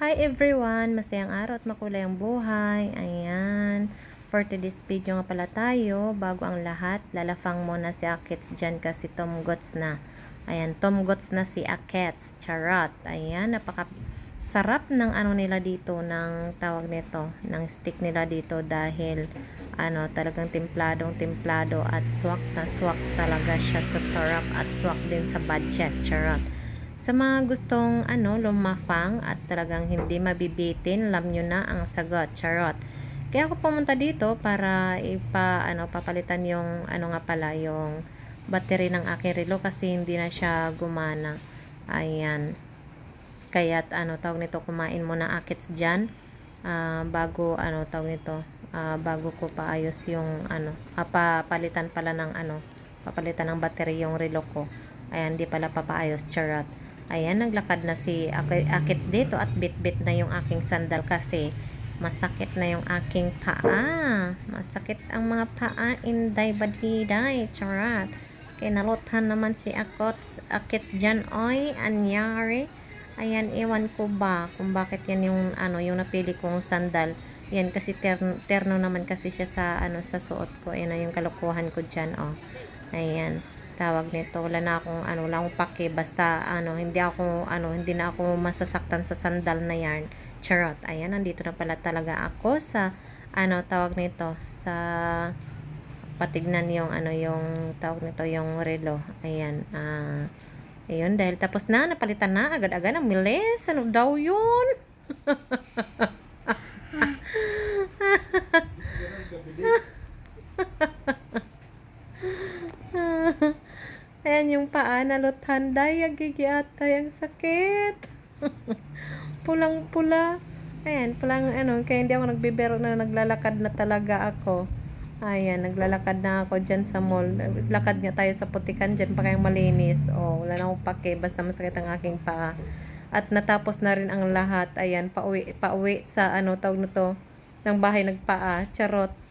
Hi everyone! Masayang araw at makulay ang buhay. Ayan. For today's video nga pala tayo, bago ang lahat, lalafang muna si Akets dyan kasi Tom Gots na. Ayan, Tom Gots na si Akets. Charot. Ayan, napaka sarap ng ano nila dito, ng tawag nito, ng stick nila dito dahil ano, talagang templadong templado at swak na swak talaga siya sa sarap at swak din sa budget. Charot. Sa mga gustong ano, lumafang at talagang hindi mabibitin, alam nyo na ang sagot. Charot. Kaya ako pumunta dito para ipa ano papalitan yung ano nga pala yung battery ng aking relo kasi hindi na siya gumana. Ayan. Kaya ano tawag nito kumain muna akits diyan ah, bago ano tawag nito ah, bago ko paayos yung ano ah, papalitan pala ng ano papalitan ng battery yung relo ko. Ayan, di pala papaayos. Charot. Ayan, naglakad na si Ak- Akits dito at bit-bit na yung aking sandal kasi masakit na yung aking paa. Masakit ang mga paa, inday badiday. Charot. Kinaluthan naman si Akits, Akits dyan, oy, anyari. Ayan, ewan ko ba kung bakit yan yung, ano, yung napili kong sandal. Yan kasi terno, terno naman kasi siya sa, ano, sa suot ko. Ayan yung kalukuhan ko dyan, oh. Ayan tawag nito. Wala na akong ano wala akong pake. Basta ano hindi ako ano hindi na ako masasaktan sa sandal na yarn. Charot. Ayan nandito na pala talaga ako sa ano tawag nito sa patignan yung ano yung tawag nito yung relo. Ayan ah ayun dahil tapos na napalitan na agad-agad ang milis ano daw yun Ayan yung paa, naluthan. Day, agigiatay. Ang sakit. Pulang-pula. Ayan, pulang ano, kaya hindi ako nagbibiro na naglalakad na talaga ako. Ayan, naglalakad na ako dyan sa mall. Lakad nga tayo sa putikan dyan pa kayong malinis. Oh, wala na akong pake, basta masakit ang aking paa. At natapos na rin ang lahat. Ayan, pauwi, pauwi sa ano, tawag na to, ng bahay nagpaa. Charot.